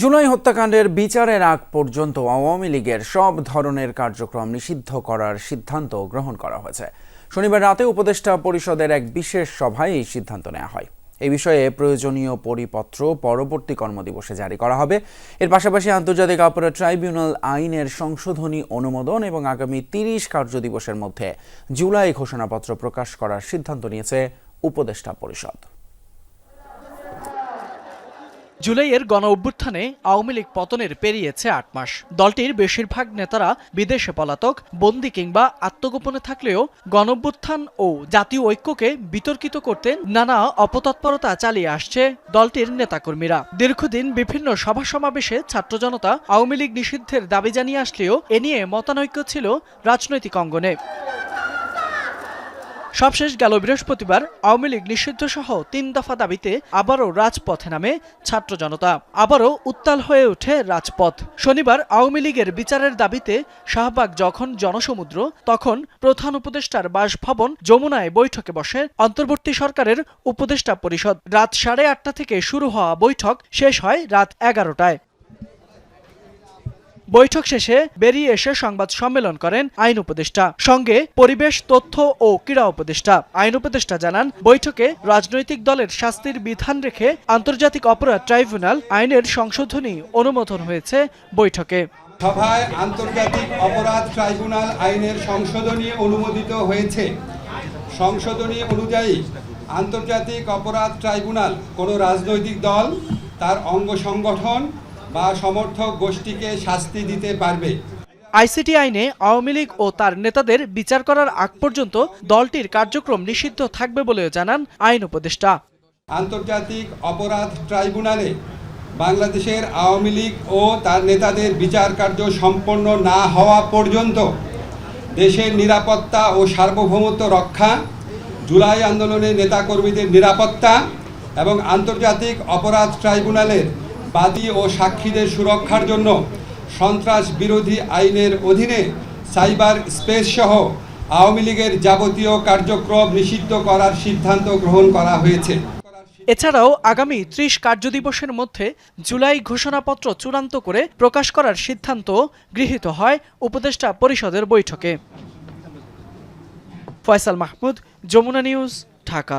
জুলাই হত্যাকাণ্ডের বিচারের আগ পর্যন্ত আওয়ামী লীগের সব ধরনের কার্যক্রম নিষিদ্ধ করার সিদ্ধান্ত গ্রহণ করা হয়েছে। শনিবার রাতে উপদেষ্টা পরিষদের এক বিশেষ সভায় এই সিদ্ধান্ত নেওয়া হয়। এ বিষয়ে প্রয়োজনীয় পরিপত্র পরবর্তী কর্মদিবসে জারি করা হবে। এর পাশাপাশি আন্তর্জাতিক অপরাধ ট্রাইব্যুনাল আইনের সংশোধনী অনুমোদন এবং আগামী তিরিশ কার্যদিবসের মধ্যে জুলাই ঘোষণাপত্র প্রকাশ করার সিদ্ধান্ত নিয়েছে উপদেষ্টা পরিষদ। জুলাইয়ের গণ অভ্যুত্থানে আওয়ামী লীগ পতনের পেরিয়েছে আট মাস। দলটির বেশিরভাগ নেতারা বিদেশে পলাতক, বন্দি কিংবা আত্মগোপনে থাকলেও গণ অভ্যুত্থান ও জাতীয় ঐক্যকে বিতর্কিত করতে নানা অপতৎপরতা চালিয়ে আসছে দলটির নেতাকর্মীরা। দীর্ঘদিন বিভিন্ন সভা সমাবেশে ছাত্র জনতা আওয়ামী লীগ নিষিদ্ধের দাবি জানিয়ে আসলেও এ নিয়ে মতানৈক্য ছিল রাজনৈতিক অঙ্গনে। সবশেষ গেল বৃহস্পতিবার আওয়ামী লীগ নিষিদ্ধ সহ তিন দফা দাবিতে আবারও রাজপথে নামে ছাত্র জনতা। আবারও উত্তাল হয়ে ওঠে রাজপথ। শনিবার আওয়ামী লীগের বিচারের দাবিতে শাহবাগ যখন জনসমুদ্র, তখন প্রধান উপদেষ্টার বাসভবন যমুনায় বৈঠকে বসে অন্তর্বর্তী সরকারের উপদেষ্টা পরিষদ। রাত সাড়ে আটটা থেকে শুরু হওয়া বৈঠক শেষ হয় রাত এগারোটায়। বৈঠক শেষে বেরিয়ে এসে সংবাদ সম্মেলন করেন আইন উপদেষ্টা। সঙ্গে পরিবেশ, তথ্য ও ক্রীড়া উপদেষ্টা। আইন উপদেষ্টা জানান, বৈঠকে রাজনৈতিক দলের শাস্তির বিধান রেখে আন্তর্জাতিক অপরাধ ট্রাইব্যুনাল আইনের সংশোধনী অনুমোদন হয়েছে বৈঠকে। সভায় আন্তর্জাতিক অপরাধ ট্রাইব্যুনাল আইনের সংশোধনী অনুমোদিত হয়েছে। সংশোধনী অনুযায়ী আন্তর্জাতিক অপরাধ ট্রাইব্যুনাল কোনো রাজনৈতিক দল, তার অঙ্গ সংগঠন বা সমর্থক গোষ্ঠীকে শাস্তি দিতে পারবে। আইসিটি আইনে আওয়ামী লীগ ও তার নেতাদের বিচার করার আগ পর্যন্ত দলটির কার্যক্রম নিষিদ্ধ থাকবে বলেও জানান আইন উপদেষ্টা। আন্তর্জাতিক অপরাধ ট্রাইব্যুনালে বাংলাদেশের আওয়ামী লীগ ও তার নেতাদের বিচার কার্য সম্পন্ন না হওয়া পর্যন্ত দেশের নিরাপত্তা ও সার্বভৌমত্ব রক্ষা জুলাই আন্দোলনের নেতাকর্মীদের নিরাপত্তা এবং আন্তর্জাতিক অপরাধ ট্রাইব্যুনালের বাদী ও সাক্ষীদের সুরক্ষার জন্য সন্ত্রাস বিরোধী আইনের অধীনে সাইবার স্পেস সহ আওয়ামী লীগের যাবতীয় কার্যক্রম নিষিদ্ধ করার সিদ্ধান্ত গ্রহণ করা হয়েছে। এছাড়াও আগামী ত্রিশ কার্যদিবসের মধ্যে জুলাই ঘোষণাপত্র চূড়ান্ত করে প্রকাশ করার সিদ্ধান্ত গৃহীত হয় উপদেষ্টা পরিষদের বৈঠকে। ফয়সাল মাহমুদ, যমুনা নিউজ, ঢাকা।